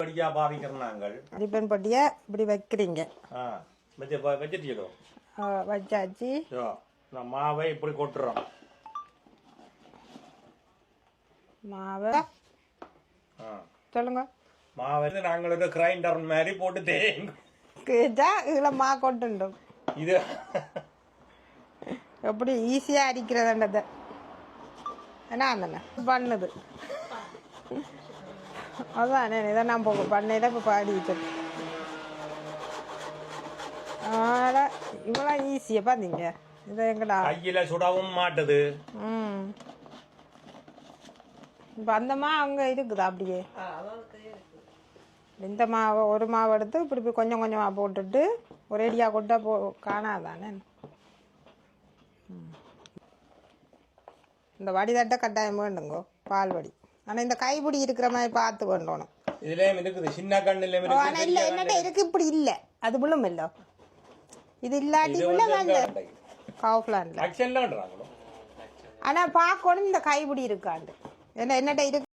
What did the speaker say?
படிக்கா பாவிக்கிறோம் நாங்கள் அரிப்பன் பொடியை இப்படி வைக்கிறீங்க வச்சிட்டீங்களோ வச்சாச்சு. மாவை இப்படி கொட்டுறோம். மாவை. சொல்லுங்க. மாவை நாங்கள் ஒரு கிரைண்டர் மாதிரி போட்டு கேட்டா இதில் மா கொட்டுண்டும். இது எப்படி ஈஸியாக அரிக்கிறதுன்றத என்ன அந்தண்ணே பண்ணுது. அதான் இதை நான் இப்போ பண்ணையில் இப்போ பாடி வச்சேன் அதனால் இவ்வளோ ஈஸியாக பார்த்தீங்க இதை எங்கடா? கையில சுடவும் மாட்டுது. ம். இப்போ அந்த மா அங்கே இருக்குதா அப்படியே? இந்த மாவை ஒரு மாவு எடுத்து இப்படி இப்படி கொஞ்சம் கொஞ்சமாக போட்டுட்டு ஒரேடியாக கொட்டா போ காணாதானே. இந்த வடிதட்டை கட்டாயம் வேண்டுங்கோ பால் வடி. ஆனால் இந்த கைப்பிடி இருக்கிற மாதிரி பார்த்து வேண்டணும் இதுலயும் இருக்குது. சின்ன கண்ணுலயும் ஆனால் இல்லை என்னட்ட இருக்கு? இப்படி இல்லை. அது விழும் இல்லை. இது இல்லாட்டி வேண்டாம் காஃப்லாண்டில் ஆக்ஷன்லான்றாங்களோ ஆனால் பார்க்கணும் இந்த கைப்பிடி இருக்காண்டு ஏன்னா என்னட்ட இருக்கு?